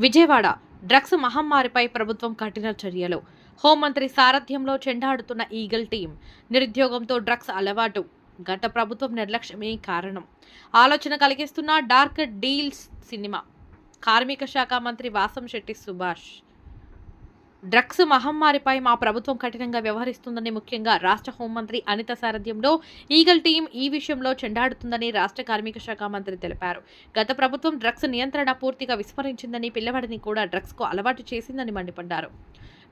Vijayawada drugs మహమ్మారిపై ప్రభుత్వం కఠిన చర్యలు. హోంమంత్రి సారథ్యంలో చెండాడుతున్న ఈగల్ టీం నిరుద్యోగంతో డ్రగ్స్ అలవాటు గత ప్రభుత్వం నిర్లక్ష్యమే కారణం. ఆలోచన కలిగిస్తున్న డార్క్ డీల్స్ సినిమా. కార్మిక శాఖ మంత్రి వాసం శెట్టి సుభాష్ డ్రగ్స్ మహమ్మారిపై మా ప్రభుత్వం కఠినంగా వ్యవహరిస్తుందని ముఖ్యంగా రాష్ట్ర హోంమంత్రి అనిత సారథ్యంలో ఈగల్ టీం ఈ విషయంలో చెండాడుతుందని రాష్ట్ర కార్మిక శాఖ మంత్రి తెలిపారు. గత ప్రభుత్వం డ్రగ్స్ నియంత్రణ పూర్తిగా విస్మరించిందని పిల్లవాడిని కూడా డ్రగ్స్కు అలవాటు చేసిందని మండిపడ్డారు.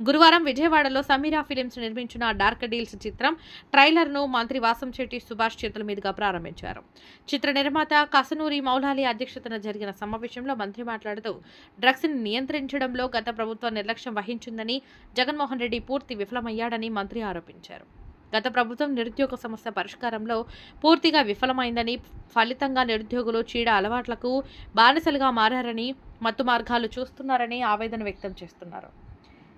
గురువారం విజయవాడలో సమీరా ఫిలిమ్స్ నిర్మించిన డార్క్ డీల్స్ చిత్రం ట్రైలర్ను మంత్రి వాసంశెట్టి సుభాష్ చేతుల మీదుగా ప్రారంభించారు. చిత్ర నిర్మాత కసనూరి మౌలాలి అధ్యక్షతన జరిగిన సమావేశంలో మంత్రి మాట్లాడుతూ డ్రగ్స్ని నియంత్రించడంలో గత ప్రభుత్వం నిర్లక్ష్యం వహించిందని జగన్మోహన్ రెడ్డి పూర్తి విఫలమయ్యాడని మంత్రి ఆరోపించారు. గత ప్రభుత్వం నిరుద్యోగ సమస్య పరిష్కారంలో పూర్తిగా విఫలమైందని ఫలితంగా నిరుద్యోగులు చీడ అలవాట్లకు బానిసలుగా మారారని మత్తు మార్గాలు చూస్తున్నారని ఆవేదన వ్యక్తం చేస్తున్నారు.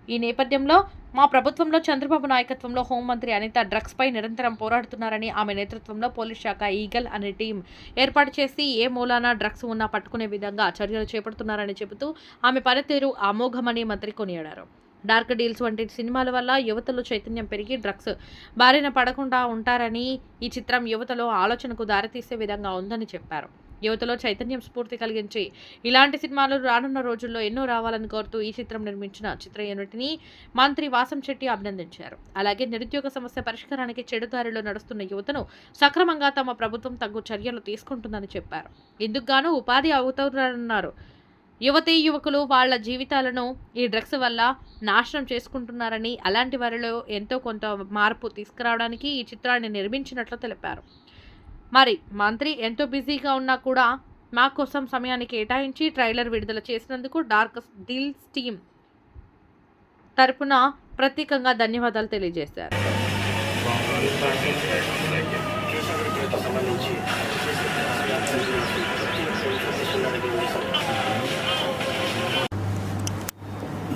ఈ నేపథ్యంలో మా ప్రభుత్వంలో చంద్రబాబు నాయకత్వంలో హోంమంత్రి అనిత డ్రగ్స్పై నిరంతరం పోరాడుతున్నారని ఆమె నేతృత్వంలో పోలీస్ శాఖ ఈగల్ అనే టీం ఏర్పాటు చేసి ఏ మూలాన డ్రగ్స్ ఉన్నా పట్టుకునే విధంగా చర్యలు చేపడుతున్నారని చెబుతూ ఆమె పనితీరు అమోఘమని మంత్రి కొనియాడారు. డార్క్ డీల్స్ వంటి సినిమాల వల్ల యువతలో చైతన్యం పెరిగి డ్రగ్స్ బారిన పడకుండా ఉంటారని ఈ చిత్రం యువతలో ఆలోచనకు దారితీసే విధంగా ఉందని చెప్పారు. యువతలో చైతన్యం స్ఫూర్తి కలిగించి ఇలాంటి సినిమాలు రానున్న రోజుల్లో ఎన్నో రావాలని కోరుతూ ఈ చిత్రం నిర్మించిన చిత్ర యూనిట్ని మంత్రి వాసం శెట్టి అభినందించారు. అలాగే నిరుద్యోగ సమస్య పరిష్కారానికి చెడుదారిలో నడుస్తున్న యువతను సక్రమంగా తమ ప్రభుత్వం తగు చర్యలు తీసుకుంటుందని చెప్పారు. ఇందుకు గాను ఉపాధి అవుతారన్నారు. యువతీ యువకులు వాళ్ళ జీవితాలను ఈ డ్రగ్స్ వల్ల నాశనం చేసుకుంటున్నారని అలాంటి వారిలో ఎంతో కొంత మార్పు తీసుకురావడానికి ఈ చిత్రాన్ని నిర్మించినట్లు తెలిపారు. మరి మంత్రి ఎంతో బిజీగా ఉన్నా కూడా మా కోసం సమయాన్ని కేటాయించి ట్రైలర్ విడుదల చేసినందుకు డార్క్ డీల్స్ టీమ్ తరపున ప్రత్యేకంగా ధన్యవాదాలు తెలియజేశారు.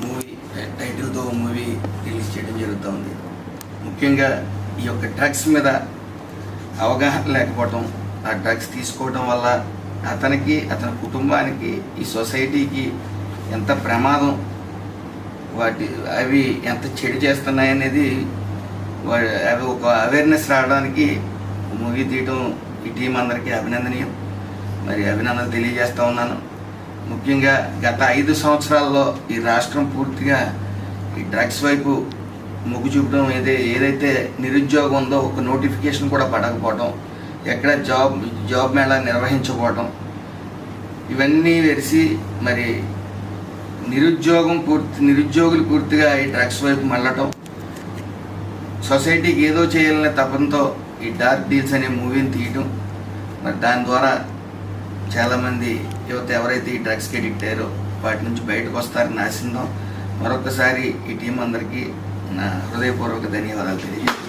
మూవీ టైటిల్తో మూవీ రిలీజ్ చేయడం జరుగుతూ ఉంది ముఖ్యంగా ఈ యొక్క డ్రగ్స్ మీద అవగాహన లేకపోవటం ఆ డ్రగ్స్ తీసుకోవడం వల్ల అతనికి అతని కుటుంబానికి ఈ సొసైటీకి ఎంత ప్రమాదం వాటి అవి ఎంత చెడు చేస్తున్నాయనేది వా- అవి ఒక అవేర్నెస్ రావడానికి మూవీ తీయటం ఈ టీం అందరికీ అభినందనీయం. మరి అభినందన తెలియజేస్తూ ఉన్నాను. ముఖ్యంగా గత ఐదు సంవత్సరాల్లో ఈ రాష్ట్రం పూర్తిగా ఈ డ్రగ్స్ వైపు మొగ్గు చూపడం ఏదే ఏదైతే నిరుద్యోగం ఉందో ఒక నోటిఫికేషన్ కూడా పడకపోవడం ఎక్కడ జాబ్ జాబ్ మేళా నిర్వహించకపోవడం ఇవన్నీ వెరిసి మరి నిరుద్యోగం పూర్తి నిరుద్యోగులు పూర్తిగా ఈ డ్రగ్స్ వైపు మళ్ళటం. సొసైటీకి ఏదో చేయాలనే తపంతో ఈ డార్క్ డీల్స్ అనే మూవీని తీయటం. మరి దాని ద్వారా చాలామంది యువత ఎవరైతే ఈ డ్రగ్స్కి అడిక్ట్ అయ్యారో వాటి నుంచి బయటకు వస్తారని ఆశిందాం. మరొకసారి ఈ టీం అందరికీ నా హృదయపూర్వక ధన్యవాదాలు తెలియజేస్తాను